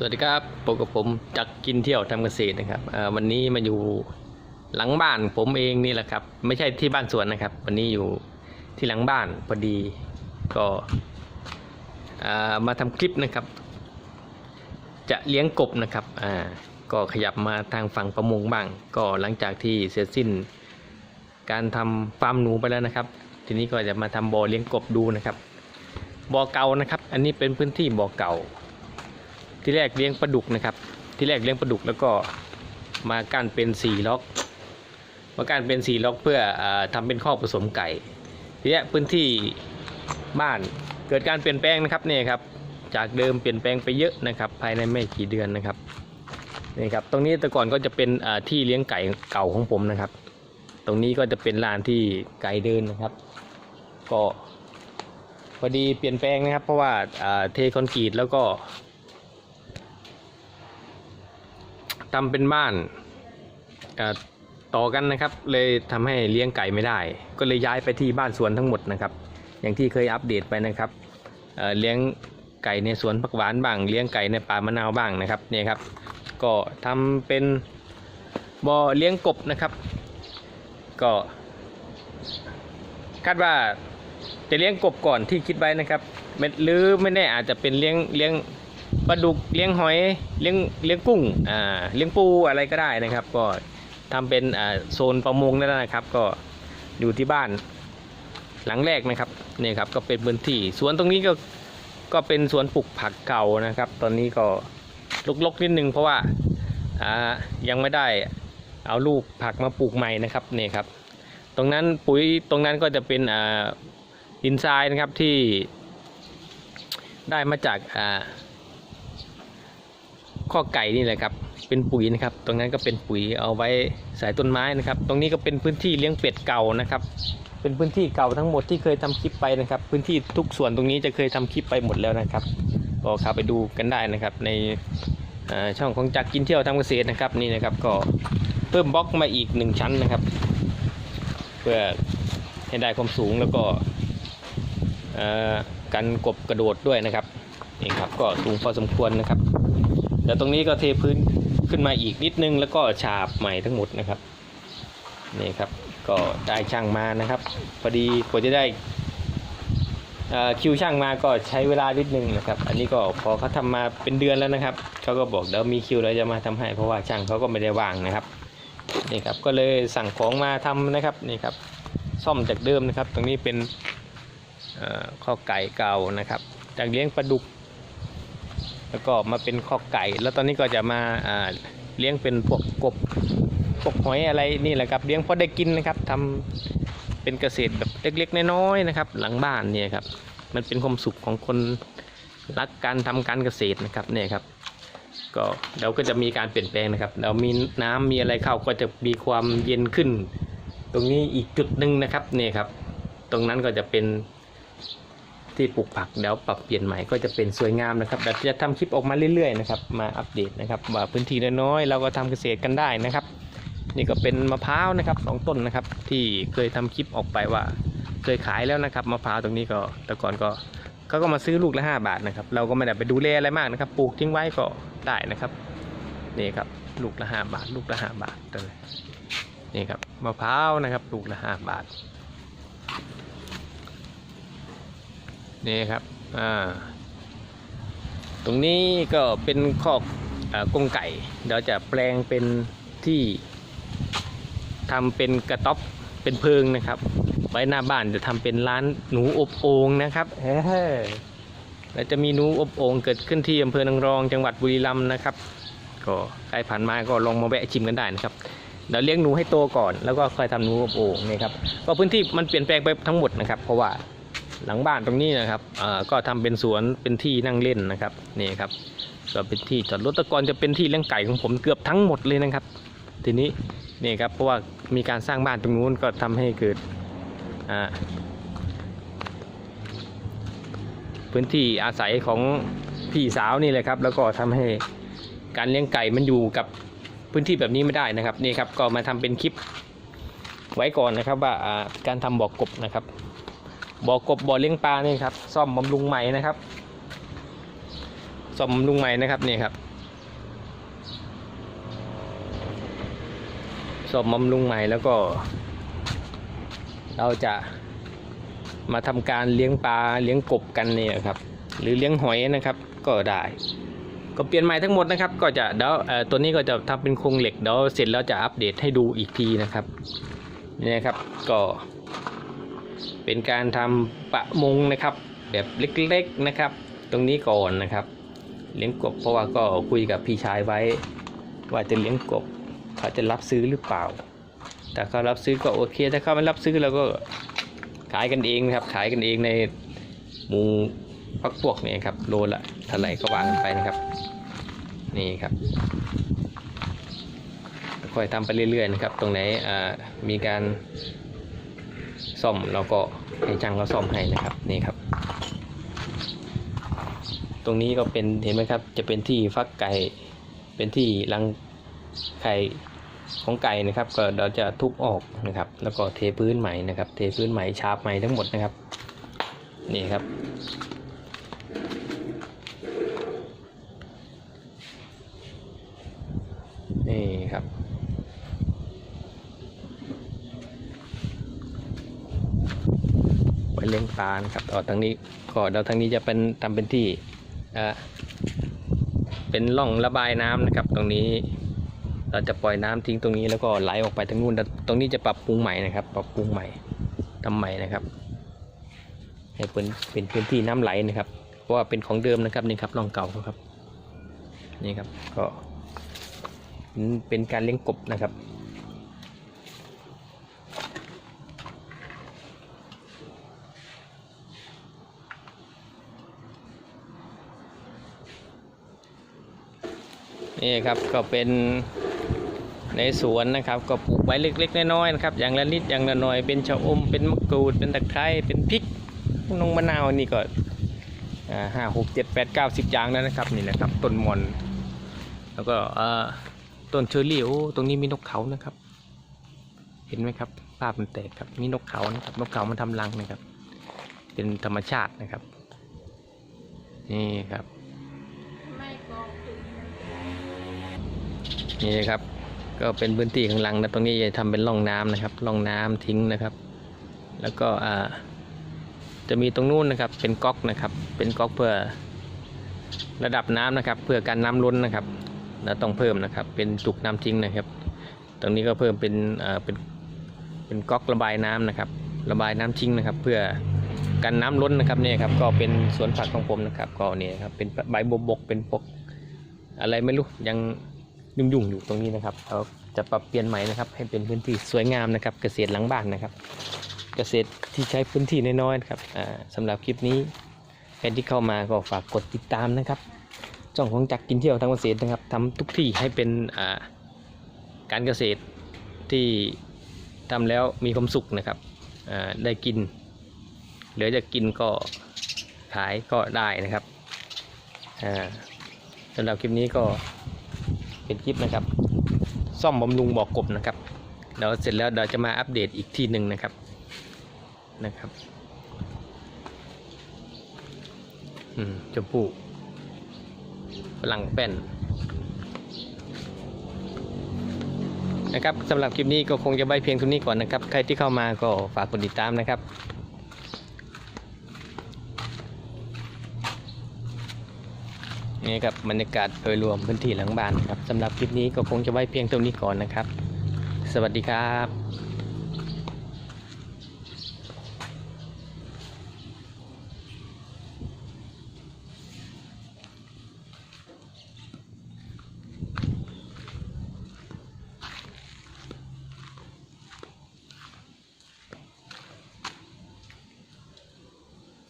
สวัสดีครับพบกับผมจักกินเที่ยวทำเกษตรนะครับเอ่อวันนี้มาอยู่หลังบ้านผมเองนี่แหละครับ ไม่ใช่ที่บ้านสวนนะครับ วันนี้อยู่ที่หลังบ้านพอดีก็เอ่อมาทำคลิปนะครับ จะเลี้ยงกบนะครับอ่าก็ขยับมาทางฝั่งประมงบ้าง ก็หลังจากที่เสร็จสิ้น การทำฟาร์มหนูไปแล้วนะครับ ทีนี้ก็จะมาทำบ่อเลี้ยงกบดูนะครับบ่อเก่านะครับ อันนี้เป็นพื้นที่บ่อเก่า ที่แรกเลี้ยงปลาดุกนะครับ ที่แรกเลี้ยงปลาดุกแล้วก็มากั้นเป็นสี่ล็อก มากั้นเป็นสี่ล็อกเพื่ออาทำเป็นข้อผสมไก่ทีนี้พื้นที่บ้านเกิดการเปลี่ยนแปลงนะครับเนี่ยครับ จากเดิมเปลี่ยนแปลงไปเยอะนะครับ ภายในไม่กี่เดือนนะครับนี่ครับตรงนี้แต่ก่อนก็จะเป็นที่เลี้ยงไก่เก่าของผมนะครับ ตรงนี้ก็จะเป็นลานที่ไก่เดินนะครับ ก็พอดีเปลี่ยนแปลงนะครับ เพราะว่าเทคอนกรีตแล้วก็ ทำเป็นบ้านต่อกันนะครับ เลยทำให้เลี้ยงไก่ไม่ได้ ก็เลยย้ายไปที่บ้านสวนทั้งหมดนะครับ อย่างที่เคยอัปเดตไปนะครับเเลี้ยงไก่ในสวนผักหวานบ้าง เลี้ยงไก่ในป่ามะนาวบ้างนะครับเนี่ยครับ ก็ทำเป็นบ่อเลี้ยงกบนะครับ ก็คาดว่าจะเลี้ยงกบก่อนที่คิดไว้นะครับไม่หรือไม่แน่อาจจะเป็นเลี้ยงเลี้ยง ปลาดุกเลี้ยงหอยเลี้ยงเลี้ยงกุ้งอ่าเลี้ยงปูอะไรก็ได้นะครับ ก็ทำเป็นอ่าโซนประมงนั่นแหละนะครับ ก็อยู่ที่บ้านหลังแรกนะครับนี่ครับก็เป็นพื้นที่สวนตรงนี้ก็ก็เป็นสวนปลูกผักเก่านะครับ ตอนนี้ก็ลกๆนิดนึงเพราะว่าอ่ายังไม่ได้เอาลูกผักมาปลูกใหม่นะครับนี่ครับ ตรงนั้นปุ๋ยตรงนั้นก็จะเป็นอ่าดินทรายนะครับที่ได้มาจากอ่า ข้อไก่นี่แหละครับ เป็นปุ๋ยนะครับ ตรงนั้นก็เป็นปุ๋ยเอาไว้ใส่ต้นไม้นะครับ ตรงนี้ก็เป็นพื้นที่เลี้ยงเป็ดเก่านะครับ เป็นพื้นที่เก่าทั้งหมดที่เคยทำคลิปไปนะครับ พื้นที่ทุกส่วนตรงนี้จะเคยทำคลิปไปหมดแล้วนะครับ ก็เข้าไปดูกันได้นะครับ ในช่องของจักรกินเที่ยวทำเกษตรนะครับนี่นะครับ ก็เพิ่มบล็อกมาอีกหนึ่งชั้นนะครับ เพื่อให้ได้ความสูงแล้วก็กันกบกระโดดด้วยนะครับนี่ครับก็สูงพอสมควรนะครับ แต่ตรงนี้ก็เทพื้นขึ้นมาอีกนิดนึง แล้วก็ฉาบใหม่ทั้งหมดนะครับนี่ครับก็ได้ช่างมานะครับพอดีกว่าจะได้คิวช่างมาก็ใช้เวลานิดนึงนะครับ อันนี้ก็พอเขาทำมาเป็นเดือนแล้วนะครับเขาก็บอกเดี๋ยวมีคิวเราจะมาทำให้ เพราะว่าช่างเขาก็ไม่ได้ว่างนะครับนี่ครับก็เลยสั่งของมาทำนะครับนี่ครับซ่อมจากเดิมนะครับ ตรงนี้เป็นข้อไก่เก่านะครับจากเลี้ยงปลาดุก แล้วก็มาเป็นคอกไก่ แล้วตอนนี้ก็จะมาอ่าเลี้ยงเป็นพวกกบพวกหอยอะไรนี่แหละครับ เลี้ยงพอได้กินนะครับทำเป็นเกษตรแบบเล็กๆน้อยๆนะครับ หลังบ้านเนี่ยครับ มันเป็นความสุขของคนรักการทำการเกษตรนะครับเนี่ยครับ ก็เดี๋ยวก็จะมีการเปลี่ยนแปลงนะครับเดี๋ยวมีน้ำมีอะไรเข้าก็จะมีความเย็นขึ้น ตรงนี้อีกจุดหนึ่งนะครับเนี่ยครับ ตรงนั้นก็จะเป็น ที่ปลูกผักเดี๋ยวปรับเปลี่ยนใหม่ก็จะเป็นสวยงามนะครับเดี๋ยวจะทำคลิปออกมาเรื่อยๆนะครับมาอัปเดตนะครับว่าพื้นที่น้อยๆเราก็ทำเกษตรกันได้นะครับ นี่ก็เป็นมะพร้าวนะครับสองต้นนะครับ ที่เคยทำคลิปออกไปว่า เคยขายแล้วนะครับมะพร้าวตรงนี้ก็แต่ก่อนก็เขาก็มาซื้อลูกละ 5 บาทนะครับ เราก็ไม่ได้ไปดูแลอะไรมากนะครับ ปลูกทิ้งไว้ก็ได้นะครับ นี่ครับลูกละ 5 บาท ลูกละ 5 บาทเลยนี่ครับมะพร้าวนะครับ ลูกละ 5 บาท นี่ครับอ่าตรงนี้ก็เป็นคอกอกงไก่เดี๋ยวจะแปลงเป็นที่ทำเป็นกระต๊อบเป็นเพิงนะครับ ไว้หน้าบ้านจะทำเป็นร้านหนูอบโอ่งนะครับเฮ้แล้วจะมีหนูอบโอ่งเกิดขึ้นที่อำเภอนางรอง จังหวัดบุรีรัมย์นะครับ ก็ใครผ่านมาก็ลองมาแวะชิมกันได้นะครับเดี๋ยวเลี้ยงหนูให้โตก่อนแล้วก็ค่อยทำหนูอบโอ่งนี่ครับก็พื้นที่มันเปลี่ยนแปลงไปทั้งหมดนะครับ เพราะว่า หลังบ้านตรงนี้นะครับก็ทำเป็นสวนเป็นที่นั่งเล่นนะครับนี่ครับก็เป็นที่จอดรถตะกอนจะเป็นที่เลี้ยงไก่ของผมเกือบทั้งหมดเลยนะครับ ทีนี้นี่ครับเพราะว่ามีการสร้างบ้านตรงนู้นก็ทำให้เกิดพื้นที่อาศัยของพี่สาวนี่เลยครับ แล้วก็ทำให้การเลี้ยงไก่มันอยู่กับพื้นที่แบบนี้ไม่ได้นะครับนี่ครับก็มาทำเป็นคลิปไว้ก่อนนะครับว่าอ่าการทำบ่อกบนะครับ บ่อกบบ่อเลี้ยงปลานี่ครับซ่อมบำรุงใหม่นะครับซ่อมบำรุงใหม่นะครับนี่ครับซ่อมบำรุงใหม่แล้วก็ เราจะมาทำการเลี้ยงปลาเลี้ยงกบกันนี่ครับ หรือเลี้ยงหอยนะครับ ก็ได้ ก็เปลี่ยนใหม่ทั้งหมดนะครับ ก็จะเดี๋ยวตัวนี้ก็จะทำเป็นโครงเหล็กเดี๋ยวเสร็จแล้วจะอัปเดตให้ดูอีกทีนะครับนี่ครับก็ เป็นการทำประมงนะครับ แบบเล็กๆนะครับ ตรงนี้ก่อนนะครับ เลี้ยงกบเพราะว่าก็คุยกับพี่ชายไว้ ว่าจะเลี้ยงกบเขาจะรับซื้อหรือเปล่า แต่เขารับซื้อก็โอเคถ้าเขาไม่รับซื้อเราก็ขายกันเองนะครับ ขายกันเองในหมูพักพวกนี่ครับโลละเท่าไหร่ก็วางกันไปนะครับ นี่ครับค่อยทำไปเรื่อยๆนะครับ ตรงไหนมีการ ซ่อมเราก็ให้ช่างเขาซ่อมให้นะครับนี่ครับ ตรงนี้ก็เป็นเห็นไหมครับ จะเป็นที่ฟักไก่เป็นที่รังไข่ของไก่นะครับ ก็เราจะทุบออกนะครับ แล้วก็เทพื้นใหม่นะครับ เทพื้นใหม่ชาบใหม่ทั้งหมดนะครับ นี่ครับ นี่ครับ ไว้เลี้ยงปลานะครับต่อทางนี้ก็เดี๋ยวทางนี้จะเป็นทำเป็นที่เออเป็นร่องระบายน้ำนะครับ ตรงนี้ เราจะปล่อยน้ำทิ้งตรงนี้แล้วก็ไหลออกไปทางนู้นแต่ตรงนี้จะปรับปรุงใหม่นะครับ ปรับปรุงใหม่ทำใหม่นะครับให้เป็นเป็นพื้นที่น้ำไหลนะครับเพราะว่าเป็นของเดิมนะครับนี่ครับร่องเก่าเขาครับนี่ครับก็เป็นการเลี้ยงกบนะครับ นี่ครับก็เป็นในสวนนะครับก็ปลูกไว้เล็กๆน้อยๆนะครับ อย่างละนิดอย่างละหน่อยเป็นชะอมเป็นมะกรูดเป็นตะไคร้เป็นพริกนงมะนาวนี่ก็ห้าหกเจ็ดแปดเก้าสิบอย่างแล้วนะครับนี่แหละครับต้นมอนแล้วก็ต้นเชอร์รี่โอ้ตรงนี้มีนกเขานะครับ เห็นไหมครับ ภาพมันแตกครับมีนกเขานะครับนกเขามันทำรังนะครับ เป็นธรรมชาตินะครับ นี่ครับ ไม่บอกถึง นี่นะครับ ก็เป็นพื้นที่ข้างหลังนะตรงนี้จะทำเป็นร่องน้ำนะครับร่องน้ำทิ้งนะครับ แล้วก็อ่าจะมีตรงนู้นนะครับ เป็นก๊อกนะครับ เป็นก๊อกเพื่อระดับน้ำนะครับ เพื่อการน้ำล้นนะครับเราต้องเพิ่มนะครับ เป็นจุกน้ำทิ้งนะครับ ตรงนี้ก็เพิ่มเป็นอ่าเป็นเป็นก๊อกระบายน้ำนะครับ ระบายน้ำทิ้งนะครับ เพื่อกันน้ำล้นนะครับเนี่ยครับก็เป็นสวนผักของผมนะครับ ก็เนี่ยครับเป็นใบบบกเป็นปกอะไรไม่รู้ยัง ยุ่งๆอยู่ตรงนี้นะครับเราจะปรับเปลี่ยนใหม่นะครับ ให้เป็นพื้นที่สวยงามนะครับ เกษตรหลังบ้านนะครับ เกษตรที่ใช้พื้นที่น้อยๆนะครับอ่าสำหรับคลิปนี้ใครที่เข้ามาก็ฝากกดติดตามนะครับช่องของจักรกินเที่ยวทางเกษตรนะครับทำทุกที่ให้เป็นการเกษตรที่ทำแล้วมีความสุขนะครับได้กินเหลือจะกินก็ขายก็ได้นะครับสำหรับคลิปนี้ก็ เป็นคลิปนะครับ ซ่อมบำรุงบ่อกบนะครับเดี๋ยวเสร็จแล้วเราจะมาอัปเดตอีกทีหนึ่งนะครับนะครับอืมชมพู่ฝรั่งแป้นนะครับสำหรับคลิปนี้ก็คงจะไว้เพียงเท่านี้ก่อนนะครับ ใครที่เข้ามาก็ฝากกดติดตามนะครับ นี่ครับบรรยากาศโดยรวมพื้นที่หลังบ้านครับสำหรับคลิปนี้ก็คงจะไว้เพียงเท่านี้ก่อนนะครับ สวัสดีครับ